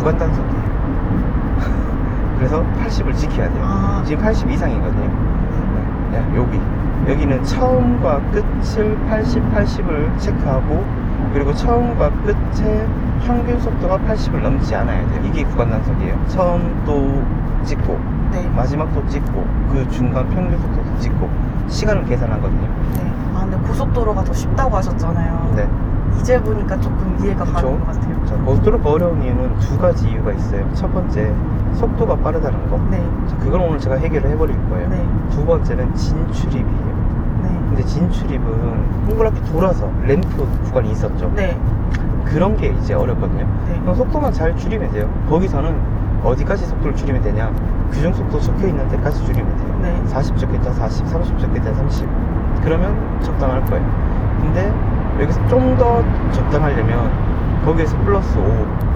구간 단속이에요. 그래서 80을 지켜야 돼요. 아. 지금 80 이상이거든요. 네, 여기. 여기는 처음과 끝을 80, 80을 체크하고 그리고 처음과 끝의 평균 속도가 80을 넘지 않아야 돼요. 이게 구간 단속이에요. 처음도 찍고 네. 마지막도 찍고 그 중간 평균 속도도 찍고 시간을 계산하거든요. 네. 아, 근데 고속도로가 더 쉽다고 하셨잖아요. 네. 이제 보니까 조금 이해가. 가는 것 같아요. 자, 고속도로가 어려운 이유는 두 가지 이유가 있어요. 첫 번째, 속도가 빠르다는 거. 네. 자, 그걸 오늘 제가 해결을 해버릴 거예요. 네. 두 번째는 진출입이에요. 네. 근데 진출입은 동그랗게 돌아서 램프 구간이 있었죠. 네. 그런 게 이제 어렵거든요. 네. 그럼 속도만 잘 줄이면 돼요. 거기서는 어디까지 속도를 줄이면 되냐? 규정 속도 적혀 있는 데까지 줄이면 돼요. 네. 40 적혀 있다 40, 30 적혀 있다 30. 그러면 적당할 거예요. 근데 여기서 좀 더 적당하려면 거기에서 플러스 5,